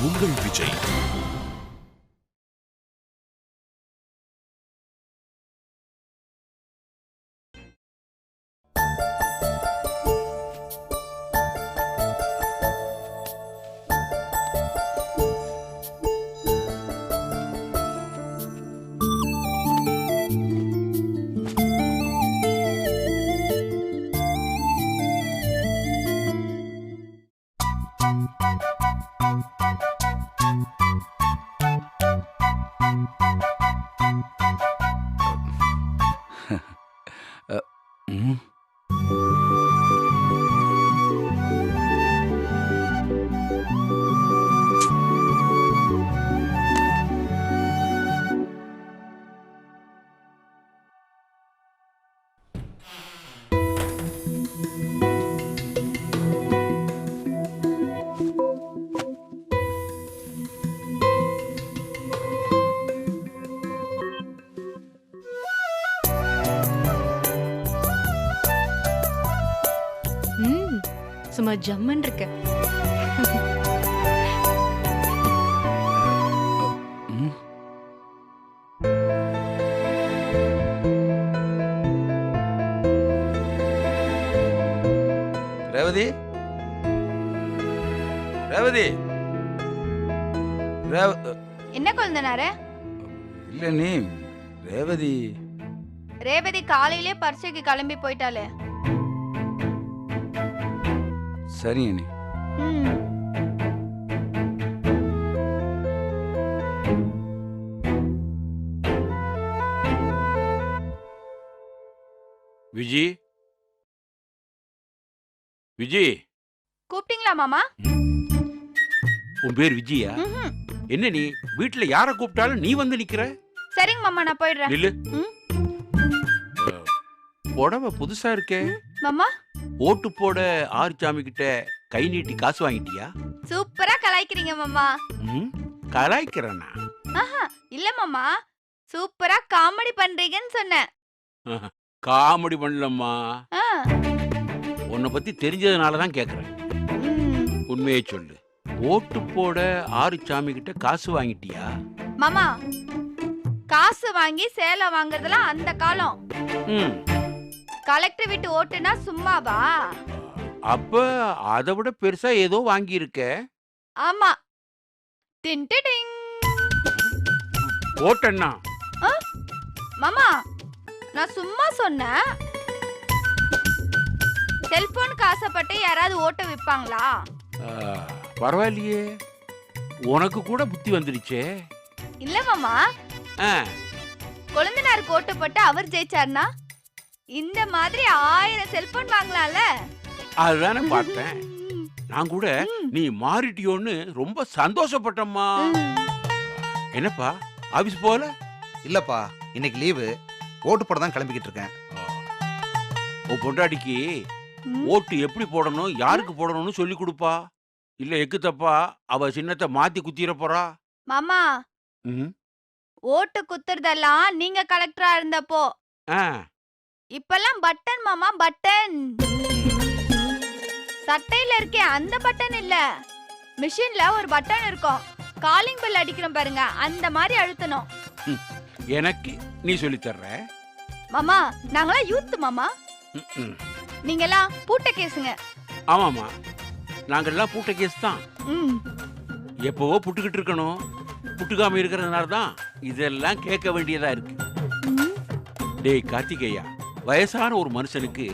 உங்கள் விஜய். ம். சும்மா ஜம்மன் இருக்கு. ரேவதி? ரேவதி? ரேவ என்ன குழந்தனாரு? இல்ல நீ ரேவதி. ரேவதி காலையிலே பரீட்சைக்கு கிளம்பி போயிட்டாளே. சரிங்க நீ ம். விஜி? விஜி? கூப்பிட்டீங்களா மாமா? உன் பேர் விஜயா? ம்ஹும். என்ன நீ? வீட்டுல யார கூப்பிட்டாலும் நீ வந்து நிக்கிற? சரிங்க மாமா நான் போயிடுறேன். நில்லு. ம். புடவை புதுசா இருக்கே. மாமா? ஓட்டு போட ஆறுசாமி கிட்ட கை நீட்டி காசு வாங்கிட்டியா? சூப்பரா கலாய்க்கிறீங்க மாமா. ம், கலாய்க்கிறேனா? ஆஹா இல்ல மாமா. சூப்பரா காமெடி பண்றீங்கன்னு சொன்னேன். காமெடி பண்ணலம்மா. ஆ. உன்னை பத்தி தெரிஞ்சதுனால தான் கேக்குறேன். ம். உண்மையை சொல்லு. ஓட்டு போட ஆறுசாமி கிட்ட காசு வாங்கிட்டியா? மாமா காசு வாங்கி சேலை வாங்குறதெல்லாம் அந்த காலம். ம். கலெக்டர் வீட்டு ஓட்டுனா சும்மாவா? அப்ப அதை விட பெருசா ஏதோ வாங்கியிருக்க. ஆமா. டின்டிடிங் ஓட்டண்ணா. மாமா நான் சும்மா சொன்னேன். செல்போனுக்கு ஆசைப்பட்டு யாராவது ஓட்ட விப்பாங்களா? ஆ, பரவாயில்லையே. உனக்கு கூட புத்தி வந்துடுச்சே இல்ல மாமா. கொழுந்தனாருக்கு ஓட்டு போட்டு அவர் ஜெயிச்சார்னா? இந்த மாதிரி ஆயிரம் செல்போன் வாங்கலாம்ல? அதுதானே பார்த்தேன். நான் கூட. நீ மாறிட்டியோன்னு ரொம்ப சந்தோஷப்பட்டம்மா. என்னப்பா ஆபீஸ் போல இல்லப்பா இன்னைக்கு லீவு. ஓட்டு போட தான் கிளம்பிக்கிட்டு இருக்கேன். உன் பொண்டாட்டிக்கு. ஓட்டு எப்படி போடணும் யாருக்கு போடணும்னு சொல்லி கொடுப்பா? இல்ல எக்கு தப்பா அவ சின்னத்தை மாத்தி குத்திர போறா? மாமா. ம், ஓட்டு குத்துறதெல்லாம் நீங்க கலெக்டரா இருந்தப்போ. ஆ, இப்பெல்லாம் பட்டன் மாமா பட்டன் சட்டையில இருக்கே அந்த பட்டன் இல்ல. மிஷின்ல ஒரு பட்டன் இருக்கும். காலிங் பெல் அடிக்கிறோம் பாருங்க அந்த மாதிரி அழுத்தணும். எனக்கு நீ சொல்லி தர்ற? மாமா நாங்களாம் யூத் மாமா. நீங்கெல்லாம் பூட்ட கேசுங்க. ஆமாமா நாங்கெல்லாம் பூட்ட கேஸ் தான். எப்பவோ புட்டுக்கிட்டு இருக்கணும். புட்டுக்காம இருக்கிறதுனால தான் இதெல்லாம் கேட்க வேண்டியதா இருக்கு. டேய் கார்த்திகேயா வயசான ஒரு மனுஷனுக்கு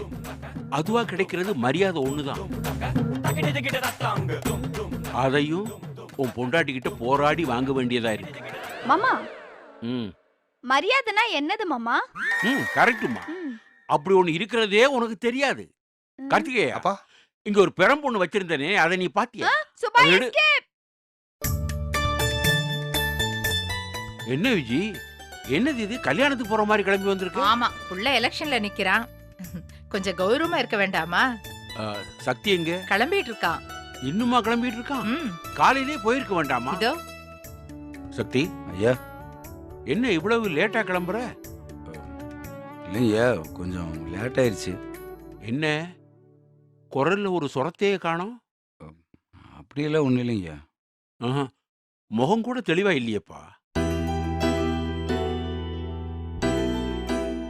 அதுவா கிடைக்கிறது மரியாதை ஒண்ணுதான். அதையும் உன் பொண்டாட்டி கிட்ட போராடி வாங்க வேண்டியதா இருக்கு. மாமா ம். மரியாதைனா என்னது மாமா? ம் கரெக்டுமா ம். அப்படி ஒண்ணு இருக்கிறதே உனக்கு தெரியாது. ம். கார்த்திகேயா அப்பா. இங்க ஒரு பெரம்பொண்ணு வச்சிருந்தனே அதை நீ பாத்தியா. என்ன விஜி? என்னது இது? கல்யாணத்துக்கு போற மாதிரி கிளம்பி வந்திருக்கு. ஆமா புள்ள எலெக்ஷன்ல நிக்கிறான். கொஞ்சம் கௌரவமா இருக்க வேண்டாமா? சக்தி எங்க? கிளம்பிட்டு இருக்கான். இன்னுமா கிளம்பிட்டு இருக்கான்? ம், காலையிலே போயிருக்க வேண்டாமா? இதோ. சக்தி ஐயா. என்ன இவ்வளவு லேட்டா கிளம்புற? இல்லைங்கய்யா கொஞ்சம் லேட் ஆயிருச்சு என்ன? குரல்ல ஒரு சுரத்தையே காணோம்? அப்படியெல்லாம் ஒன்றும் இல்லைங்கய்யா. ஆஹா, முகம் கூட தெளிவா இல்லையேப்பா.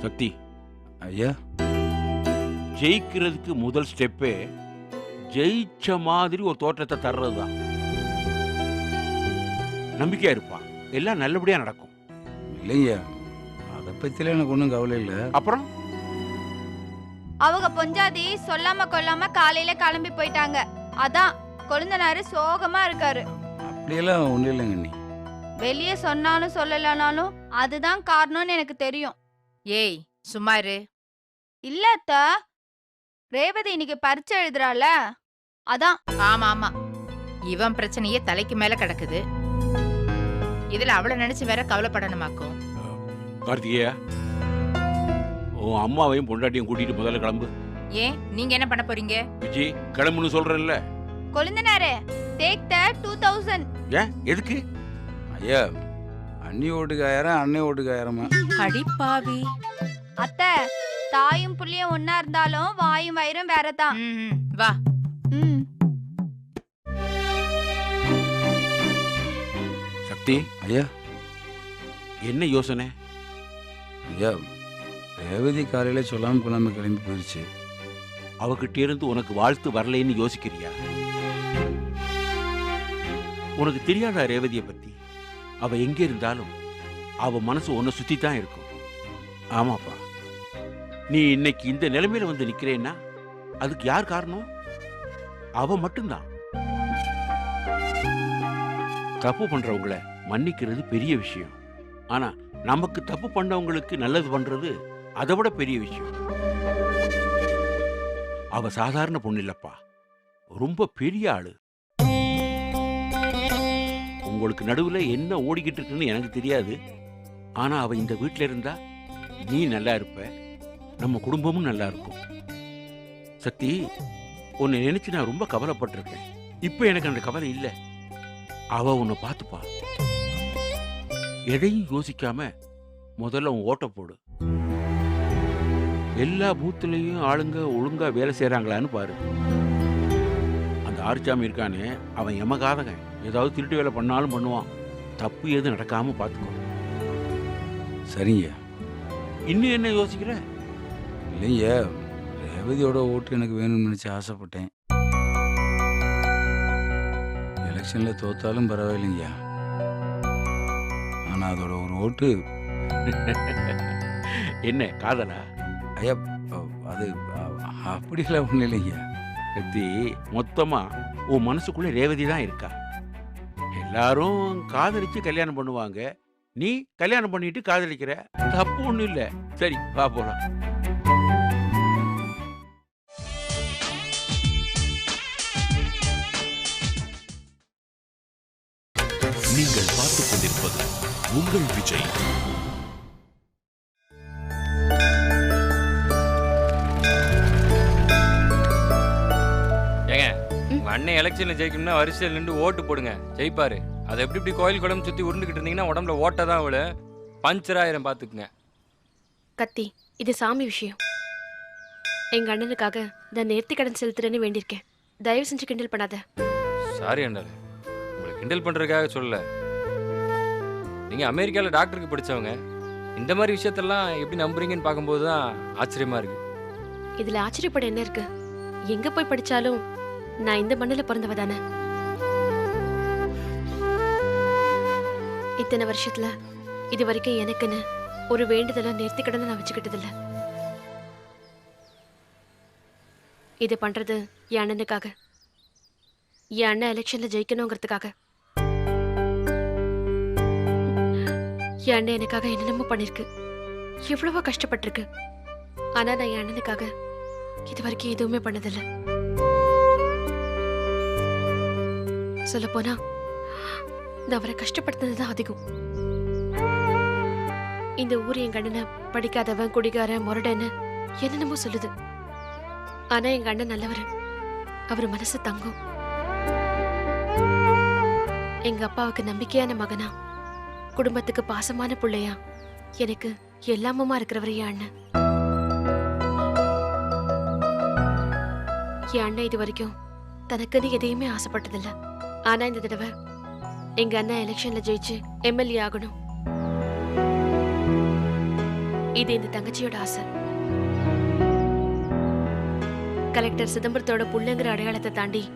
சக்தி. ஐயா. ஜெயிக்கிறதுக்கு முதல் ஸ்டெப்பே ஜெயிச்ச மாதிரி ஒரு தோற்றத்தை தர்றது தான் நம்பிக்கையா இருப்பா. எல்லாம் நல்லபடியா நடக்கும். இல்லைங்கய்யா. அதை பற்றிலாம் எனக்கு ஒன்றும் கவலை இல்லை. அப்புறம்? அவங்க பொஞ்சாதி சொல்லாம கொல்லாம காலையில கிளம்பி போயிட்டாங்க. அதான் கொழுந்தனாரு சோகமா இருக்காரு. அப்படியெல்லாம் ஒன்றும் இல்லைங்க நீ வெளியே சொன்னாலும் சொல்லலனாலும் அதுதான் காரணம்னு எனக்கு தெரியும். ஏய் சும்மா இரு. இல்ல அத்தா. ரேவதி இன்னைக்கு பரீட்சை எழுதுறால அதான். ஆமா ஆமா இவன் பிரச்சனையே தலைக்கு மேல கிடக்குது. இதுல அவளை நினைச்சு வேற கவலைப்படணுமாக்கும். கார்த்திகேயா. உன் அம்மாவையும் பொண்டாட்டியும் கூட்டிட்டு முதல்ல கிளம்பு. ஏன்? நீங்க என்ன பண்ண போறீங்க? விஜய் கிளம்புன்னு சொல்றேன்ல. கொழுந்தனாரு டேக் த டூ தௌசண்ட் ஏன்? எதுக்கு? ஐயா அண்ணி ஓட்டுக்காயிரம் அன்னை ஓட்டுக்காயிரமா அடி பாவி. அத்தை தாயும் புள்ளியும் ஒன்னா இருந்தாலும் வாயும் வயிறும் வேற தான் ம், ம், வா. ம். சக்தி ஐயா என்ன யோசனை? ஐயா ரேவதி காலையில் சொல்லாமல் கொள்ளாமல் கிளம்பி போயிடுச்சு அவகிட்ட இருந்து உனக்கு வாழ்த்து வரலைன்னு யோசிக்கிறியா? உனக்கு தெரியாதா ரேவதியை அவ எங்க இருந்தாலும் அவ மனசு உன்னை சுத்தி தான் இருக்கும். ஆமாப்பா. நீ இன்னைக்கு இந்த நிலைமையில வந்து நிக்கிறேன்னா அதுக்கு யார் காரணம்? அவ மட்டும்தான். தப்பு பண்றவங்கள மன்னிக்கிறது பெரிய விஷயம். ஆனா நமக்கு தப்பு பண்ணவங்களுக்கு நல்லது பண்றது அதை விட பெரிய விஷயம். அவ சாதாரண பொண்ணு இல்லப்பா. ரொம்ப பெரிய ஆளு. உங்களுக்கு நடுவுல என்ன ஓடிக்கிட்டு இருக்குன்னு எனக்கு தெரியாது. ஆனா அவ இந்த வீட்டில் இருந்தா நீ நல்லா இருப்ப நம்ம குடும்பமும் நல்லா இருக்கும். சக்தி உன்னை நினைச்சு நான் ரொம்ப கவலைப்பட்டிருக்கேன். இப்ப எனக்கு அந்த கவலை இல்ல. அவ உன்னை பார்த்துப்பா. எதையும் யோசிக்காம முதல்ல உன் ஓட்ட போடு. எல்லா பூத்துலயும் ஆளுங்க ஒழுங்கா வேலை செய்கிறாங்களான்னு பாரு. அந்த ஆர்ச்சாமி இருக்கானே அவன் எமகாதகன் ஏதாவது திருட்டு வேலை பண்ணாலும் பண்ணுவான். தப்பு எதுவும் நடக்காம பார்த்துக்கோ. சரிங்க. இன்னும் என்ன யோசிக்கிற? இல்லைங்க. ரேவதியோட ஓட்டு எனக்கு வேணும்னு நினச்சி ஆசைப்பட்டேன். எலெக்ஷனில் தோத்தாலும் பரவாயில்லைங்கய்யா ஆனால் அதோட ஒரு ஓட்டு என்ன காதலா? ஐயா அது அ- அப்படியெல்லாம் ஒன்றும் இல்லைங்கய்யா சக்தி மொத்தமா உன் மனசுக்குள்ள ரேவதி தான் இருக்கா? எல்லாரும் காதலிச்சு கல்யாணம் பண்ணுவாங்க. நீ கல்யாணம் பண்ணிட்டு காதலிக்கிற? தப்பு ஒண்ணும் இல்ல. சரி வா போலாம். நீங்கள் பார்த்துக் கொண்டிருப்பது உங்கள் விஜய். அண்ணன் எலெக்ஷன்ல ஜெயிக்கணும்னா வரிசையில் நின்று ஓட்டு போடுங்க. ஜெயிப்பாரு. அதை எப்படி இப்படி கோயில் குடம் சுத்தி உருண்டுகிட்டு இருந்தீங்கன்னா உடம்புல ஓட்ட தான் அவளு பஞ்சர் ஆயிரம் பாத்துக்குங்க. கத்தி இது சாமி விஷயம். எங்க அண்ணனுக்காக நான் நேர்த்தி கடன் செலுத்துறேன்னு வேண்டியிருக்கேன். தயவு செஞ்சு கிண்டல் பண்ணாத. சாரி அண்டாள் உங்களை கிண்டல் பண்றதுக்காக சொல்லல. நீங்க அமெரிக்கால டாக்டருக்கு படிச்சவங்க. இந்த மாதிரி விஷயத்தெல்லாம் எப்படி நம்புறீங்கன்னு பார்க்கும்போது தான் ஆச்சரியமா இருக்கு. இதுல ஆச்சரியப்பட என்ன இருக்கு? எங்க போய் படிச்சாலும் நான் இந்த மண்ணுல பிறந்தவ தானே? இத்தனை வருஷத்துல இது வரைக்கும் எனக்குன்னு ஒரு வேண்டுதலை நேர்த்தி கடனை நான் வச்சுக்கிட்டது இல்ல இது பண்றது என் அண்ணனுக்காக. என் அண்ணன் எலெக்ஷன்ல ஜெயிக்கணுங்கிறதுக்காக. என் அண்ணன் எனக்காக என்னென்னமோ பண்ணிருக்கு. எவ்வளவோ கஷ்டப்பட்டிருக்கு. ஆனா நான் என் அண்ணனுக்காக இது வரைக்கும் எதுவுமே பண்ணதில்ல. சொல்ல போனா நான் அவரை கஷ்டப்படுத்தினது தான் அதிகம். இந்த ஊர் எங்க அண்ணனை படிக்காதவன் குடிகாரன் முரடன்னு என்னென்னமோ சொல்லுது. ஆனா எங்க அண்ணன் நல்லவர். அவர் மனசு தங்கும். எங்க அப்பாவுக்கு நம்பிக்கையான மகனா குடும்பத்துக்கு பாசமான பிள்ளையா எனக்கு எல்லாமுமா இருக்கிறவர் என் அண்ணன். என் அண்ணன் இது வரைக்கும் தனக்குன்னு எதையுமே ஆசைப்பட்டதில்லை. ஆனா இந்த தடவை எங்க அண்ணன் எலெக்ஷன்ல ஜெயிச்சு எம்எல்ஏ ஆகணும். இது இந்த தங்கச்சியோட ஆசை. கலெக்டர் சிதம்பரத்தோட புள்ளங்கிற அடையாளத்தை தாண்டி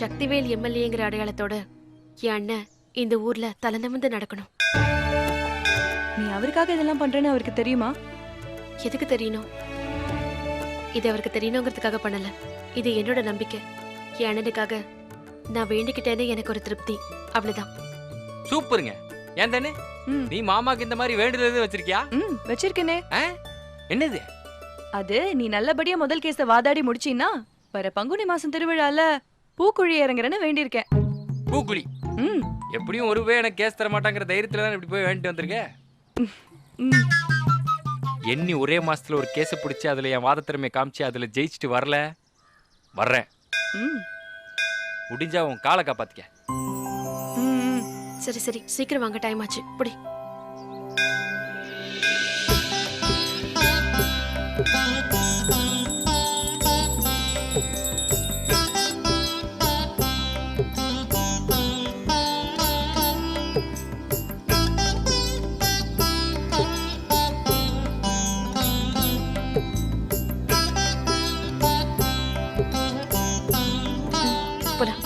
சக்திவேல் எம்எல்ஏங்கிற அடையாளத்தோட என் அண்ணன் இந்த ஊர்ல தலை நிமிர்ந்து நடக்கணும். நீ அவருக்காக இதெல்லாம் பண்றேன்னு அவருக்கு தெரியுமா? எதுக்கு தெரியணும்? இது அவருக்கு தெரியணுங்கிறதுக்காக பண்ணல. இது என்னோட நம்பிக்கை. என் அண்ணனுக்காக நான் வேண்டிக்கிட்டேன்னு எனக்கு ஒரு திருப்தி. அவ்வளவுதான். சூப்பருங்க. ஏன் தானே ம். நீ மாமாக்கு இந்த மாதிரி வேண்டுதல் எதுவும் வச்சிருக்கியா? ம் வச்சிருக்கேனே. என்னது? அது நீ நல்லபடியா முதல் கேஸ வாதாடி முடிச்சீன்னா வர பங்குனி மாசம் திருவிழால பூக்குழி இறங்குறேன்னு வேண்டியிருக்கேன். பூக்குழி? ம். எப்படியும் ஒரு வே எனக்கு கேஸ் தர மாட்டாங்கிற தைரியத்துல தான் இப்படி போய் வேண்டிட்டு வந்திருக்க? ம் எண்ணி ஒரே மாசத்துல ஒரு கேஸை பிடிச்சி அதுல என் வாத திறமையை காமிச்சு அதுல ஜெயிச்சுட்டு வரல? வர்றேன். ம். முடிஞ்சா உன் காலை காப்பாத்திக்க. சரி சரி. சீக்கிரம் வாங்க. டைம் ஆச்சு. இப்படி போலாம்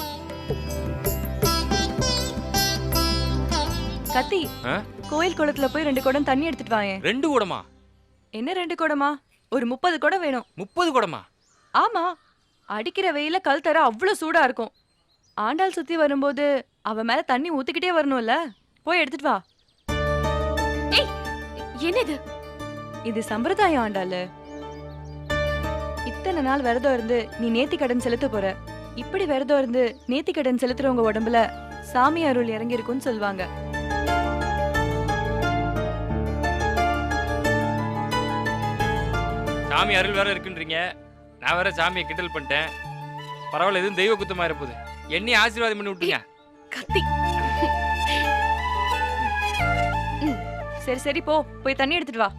கத்தி ஆ? கோயில் குளத்துல போய் ரெண்டு குடம் தண்ணி எடுத்துட்டு வாயேன். ரெண்டு குடமா? என்ன ரெண்டு குடமா? ஒரு முப்பது குடம் வேணும். முப்பது குடமா? ஆமா அடிக்கிற வெயில கல் தர அவ்வளவு சூடா இருக்கும். ஆண்டாள் சுத்தி வரும்போது அவ மேல தண்ணி ஊத்திக்கிட்டே வரணும்ல? போய் எடுத்துட்டு வா. என்னது? இது சம்பிரதாயம் ஆண்டாளு. இத்தனை நாள் விரதம் இருந்து நீ நேத்தி கடன் செலுத்த போற. இப்படி விரதம் இருந்து நேத்தி கடன் செலுத்துறவங்க உடம்புல சாமி அருள் இறங்கி இருக்கும்னு சொல்லுவாங்க சாமி அருள் வேற இருக்குன்றீங்க. நான் வேற சாமியை கிண்டல் பண்ணிட்டேன். பரவாயில்ல எதுவும் தெய்வ குத்தமா இருப்பது. என்னையும் ஆசீர்வாதம் பண்ணி விட்டுங்க கத்தி. சரி சரி போ. போய் தண்ணி எடுத்துட்டு வா.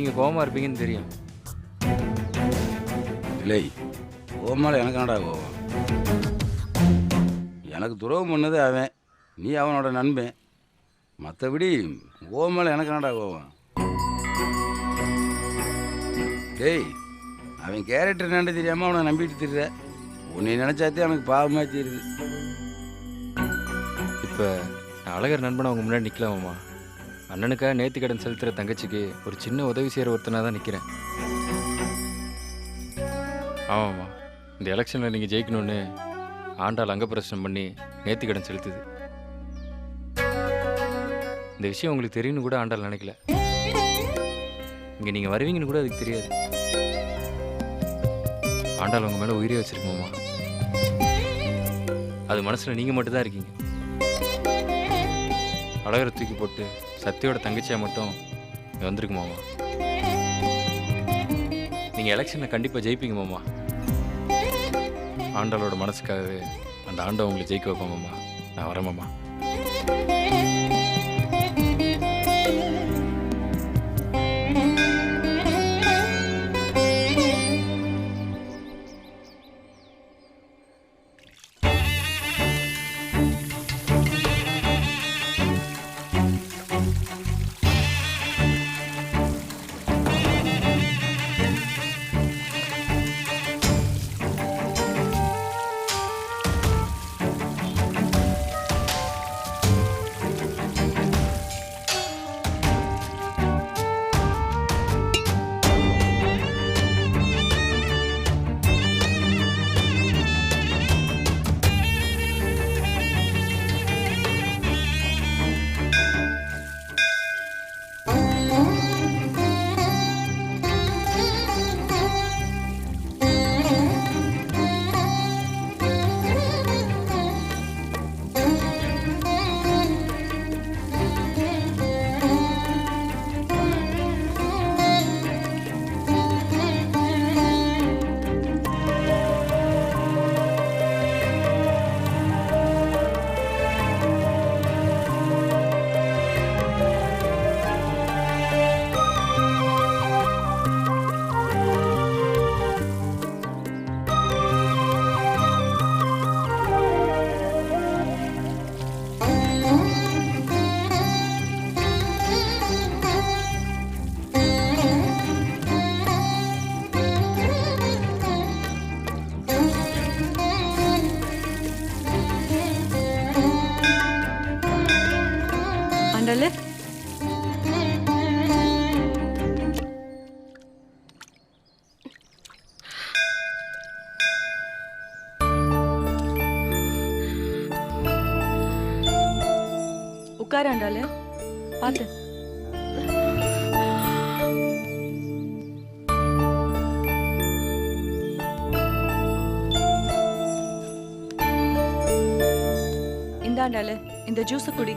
என் மேல நீங்க கோவமா இருப்பீங்கன்னு தெரியும். இல்லை கோமால எனக்கு என்னடா கோவம்? எனக்கு துரோகம் பண்ணது அவன். நீ அவனோட நண்பன். மற்றபடி கோமால எனக்கு என்னடா கோவம்? டேய் அவன் கேரக்டர் என்னன்னு தெரியாமல் அவனை நம்பிட்டு திரிற உன்னை நினச்சாத்தே அவனுக்கு பாவமாக தெரியுது இப்போ நான் அழகர் நண்பன் அவங்க முன்னாடி நிற்கலாமாம்மா அண்ணனுக்காக நேத்து கடன் செலுத்துகிற தங்கச்சிக்கு ஒரு சின்ன உதவி செய்கிற ஒருத்தனாக தான் நிற்கிறேன் ஆமாம்மா. இந்த எலெக்ஷனில் நீங்கள் ஜெயிக்கணும்னு ஆண்டாள் அங்கப்பிரசனம் பண்ணி நேத்து கடன் செலுத்துது. இந்த விஷயம் உங்களுக்கு தெரியும்னு கூட ஆண்டாள் நினைக்கல. இங்கே நீங்கள் வருவீங்கன்னு கூட அதுக்கு தெரியாது. ஆண்டாள் உங்கள் மேலே உயிரே வச்சுருக்கோம்மா அது மனசில் நீங்கள் மட்டும்தான் இருக்கீங்க. அழகரை தூக்கி போட்டு சத்தியோட தங்கச்சியாக மட்டும் இங்கே வந்திருக்கு மாமா. நீங்கள் எலெக்ஷனில் கண்டிப்பாக ஜெயிப்பீங்க மாமா. ஆண்டாளோட மனசுக்காகவே அந்த ஆண்டை உங்களை ஜெயிக்க வைப்போம் மாமா. நான் வரேன் மாமா. இந்தாண்டாளு இந்த ஜூஸை குடி.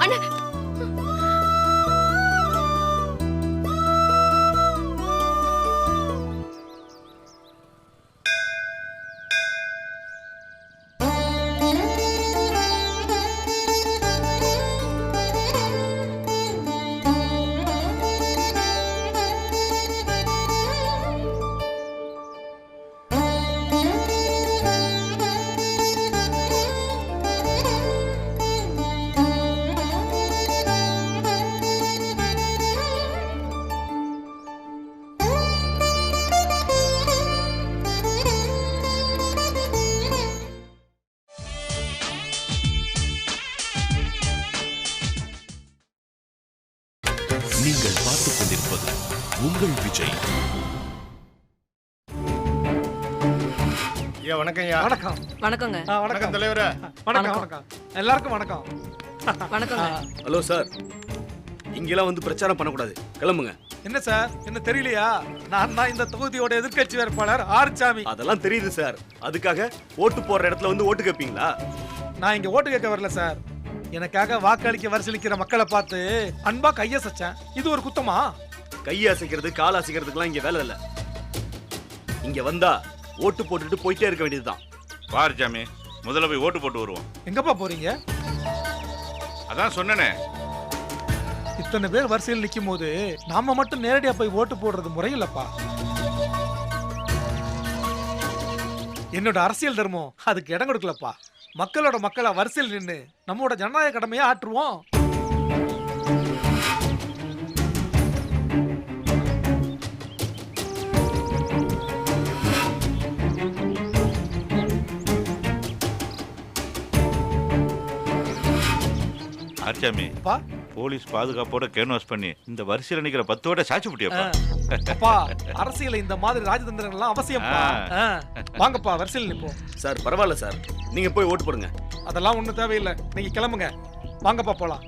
அண்ணா ஐயா வணக்கம் ஐயா வணக்கம். வணக்கங்க. ஆ, வணக்கம். வணக்கம் தலைவரே. வணக்கம். வணக்கம். எல்லாருக்கும் வணக்கம். வணக்கங்க. Hello sir. இங்கெல்லாம் வந்து பிரச்சாரம் பண்ணக்கூடாது. கிளம்புங்க. என்ன சார்? என்ன தெரியலையா? நான் தான் இந்த தொகுதியோட எதிர்க்கட்சி வேட்பாளர் ஆறுசாமி அதெல்லாம் தெரியுது சார். அதுக்காக ஓட்டு போடுற இடத்துல வந்து ஓட்டு கேட்பீங்களா நான் இங்க ஓட்டு கேட்க வரல சார். எனக்காக வாக்களிக்க வரிசலிக்கிற மக்களை பார்த்து அன்பா கைய சச்சேன் இது ஒரு குத்தமா? கையை அசைக்கிறது கால் அசைக்கிறதுக்கெல்லாம் இங்க வேலை இல்ல. இங்க வந்தா ஓட்டு போட்டுட்டு போயிட்டே இருக்க வேண்டியதுதான். பாரு சாமி முதல்ல போய் ஓட்டு போட்டு வருவோம். எங்கப்பா போறீங்க? அதான் சொன்னனே. இத்தனை பேர் வரிசையில் நிக்கும் போது நாம மட்டும் நேரடியா போய் ஓட்டு போடுறது முறையில்லப்பா. என்னோட அரசியல் தர்மம் அதுக்கு இடம் கொடுக்கலப்பா. மக்களோட மக்களா வரிசையில் நின்னு நம்மோட ஜனநாயக கடமையை ஆற்றுவோம். ஆச்சாமி அப்பா. போலீஸ் பாதுகாப்போட கேன்வாஸ் பண்ணி இந்த வரிசையில் நிக்கிற பத்தோட சாட்சி புட்டியப்பா. அப்பா அரசியல இந்த மாதிரி ராஜதந்திரங்கள் எல்லாம் அவசியம்ப்பா. ஆ. வாங்கப்பா வரிசையில் நிப்போம் சார் பரவாயில்ல சார். நீங்க போய் ஓட்டு போடுங்க. அதெல்லாம் ஒண்ணும் தேவையில்லை. நீங்க கிளம்புங்க. வாங்கப்பா போலாம்.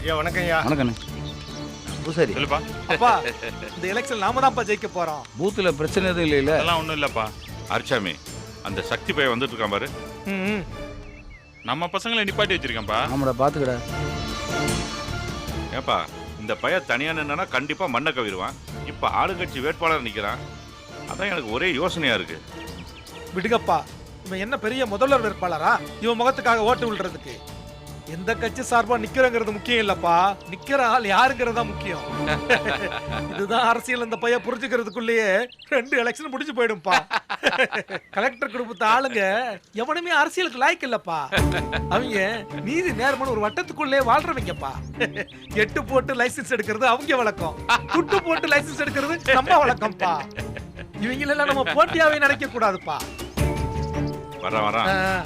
ஐயா வணக்கம் ஐயா. வணக்கண்ணே பூசாரி. சொல்லுப்பா. அப்பா இந்த எலெக்ஷன் நாம தான்ப்பா ஜெயிக்க போறோம். பூத்துல பிரச்சனை எதுவும் இல்லைல்ல அதெல்லாம் ஒண்ணும் இல்லப்பா. அரிச்சாமி அந்த சக்தி பையன் வந்துட்டு இருக்கான் பாரு. நம்ம பசங்களை நிப்பாட்டி வச்சிருக்கேன்ப்பா. ஆமாடா பாத்துக்கடா. ஏப்பா இந்த பையன் தனியா நின்னா கண்டிப்பா மண்ணை கவிடுவான் இப்ப ஆளுங்கட்சி வேட்பாளர் நிக்கிறான். அதான் எனக்கு ஒரே யோசனையா இருக்கு. விடுங்கப்பா இவன் என்ன பெரிய முதல்வர் வேட்பாளரா? இவன் முகத்துக்காக ஓட்டு விழுறதுக்கு. எந்த கட்சி சார்பா நிக்கிறங்கிறது முக்கியம் இல்லப்பா. நிக்கிற ஆள் யாருங்கிறது தான் முக்கியம். இதுதான் அரசியல் இந்த பையன் புரிஞ்சுக்கிறதுக்குள்ளேயே ரெண்டு எலெக்ஷன் முடிஞ்சு போயிடும்பா. கலெக்டர் குடும்பத்த ஆளுங்க எவனுமே அரசியலுக்கு லாய்க்கு இல்லப்பா. அவங்க நீதி நேர்மன்னு ஒரு வட்டத்துக்குள்ளே வாழ்றவங்கப்பா. எட்டு போட்டு லைசென்ஸ் எடுக்கிறது அவங்க வழக்கம். துட்டு போட்டு லைசென்ஸ் எடுக்கிறது நம்ம வழக்கம்ப்பா. இவங்களெல்லாம் நம்ம போட்டியாவே நினைக்க கூடாதுப்பா. வரான். ஆ.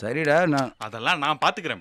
சரிடா நான் அதெல்லாம் நான் பாத்துக்கிறேன்.